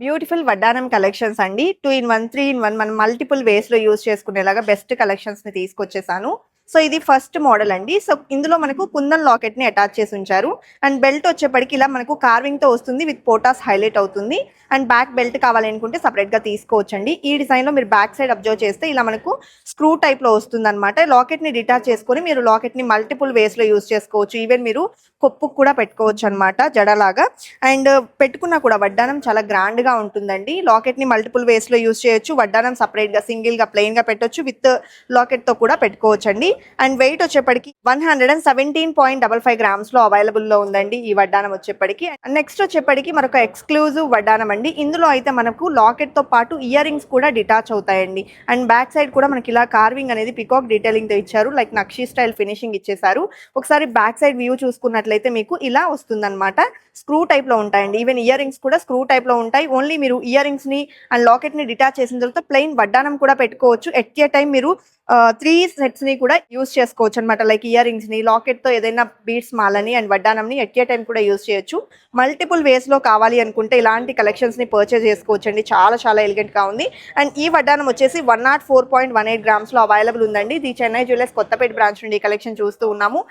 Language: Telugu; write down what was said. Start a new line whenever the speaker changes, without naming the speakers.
బ్యూటిఫుల్ వడ్డానం కలెక్షన్స్ అండి. Two in one three in one మనం మల్టిపుల్ వేస్లో యూజ్ చేసుకునేలాగా బెస్ట్ కలెక్షన్స్ని తీసుకొచ్చేసాను. సో ఇది ఫస్ట్ మోడల్ అండి. సో ఇందులో మనకు కుందన్ లాకెట్ని అటాచ్ చేసి ఉంచారు. అండ్ బెల్ట్ వచ్చేప్పటికి ఇలా మనకు కార్వింగ్తో వస్తుంది విత్ పోటాస్ హైలైట్ అవుతుంది. అండ్ బ్యాక్ బెల్ట్ కావాలనుకుంటే సపరేట్గా తీసుకోవచ్చండి. ఈ డిజైన్లో మీరు బ్యాక్ సైడ్ అబ్జర్వ్ చేస్తే ఇలా మనకు స్క్రూ టైప్లో వస్తుంది అనమాట లాకెట్ని డిటాచ్ చేసుకొని మీరు లాకెట్ని మల్టిపుల్ వేస్లో యూజ్ చేసుకోవచ్చు. ఈవెన్ మీరు కొప్పు కూడా పెట్టుకోవచ్చు అనమాట జడలాగా. అండ్ పెట్టుకున్నా కూడా వడ్డానం చాలా గ్రాండ్గా ఉంటుందండి. లాకెట్ని మల్టిపుల్ వేస్లో యూజ్ చేయొచ్చు. వడ్డానం సపరేట్గా సింగిల్గా ప్లెయిన్గా పెట్టొచ్చు. విత్ లాకెట్తో కూడా పెట్టుకోవచ్చు అండ్ వెయిట్ వచ్చేప్పటికి one hundred and seventeen point double five గ్రామ్స్లో అవైలబుల్లో ఉందండి ఈ వడ్డానం వచ్చేప్పటికి. నెక్స్ట్ వచ్చేప్పటికి మరొక ఎక్స్క్లూజివ్ వడ్డానం అండి. ఇందులో అయితే మనకు లాకెట్తో పాటు ఇయర్ రింగ్స్ కూడా డిటాచ్ అవుతాయండి. అండ్ బ్యాక్ సైడ్ కూడా మనకి ఇలా కార్వింగ్ అనేది పికాక్ డీటెయిలింగ్తో ఇచ్చారు. లైక్ నక్షి స్టైల్ ఫినిషింగ్ ఇచ్చేసారు ఒకసారి బ్యాక్ సైడ్ వ్యూ చూసుకున్నట్లయితే మీకు ఇలా వస్తుందన్నమాట. స్క్రూ టైప్లో ఉంటాయండి. ఈవెన్ ఇయర్ రింగ్స్ కూడా స్క్రూ టైప్లో ఉంటాయి. ఓన్లీ మీరు ఇయర్ రింగ్స్ని అండ్ లాకెట్ని డిటాచ్ చేసిన తర్వాత ప్లెయిన్ వడ్డానం కూడా పెట్టుకోవచ్చు. ఎట్ ఏ టైం మీరు త్రీ సెట్స్ని కూడా యూస్ చేసుకోవచ్చు అనమాట లైక్ ఇయర్ రింగ్స్ని లాకెట్తో ఏదైనా బీడ్స్ మాలని అండ్ వడ్డానంని ఎట్ ఏ టైం కూడా యూస్ చేయొచ్చు. మల్టిపుల్ వేస్లో కావాలి అనుకుంటే ఇలాంటి కలెక్షన్స్ని పర్చేస్ చేసుకోవచ్చు అండి చాలా చాలా ఎలిగెంట్గా ఉంది. అండ్ ఈ వడ్డానం వచ్చేసి one nought four point one eight గ్రామ్స్లో available ఉందండి. ఇది చెన్నై జ్యువెలర్స్ కొత్తపేట బ్రాంచ్ నుండి ఈ కలెక్షన్ చూస్తూ ఉన్నాము.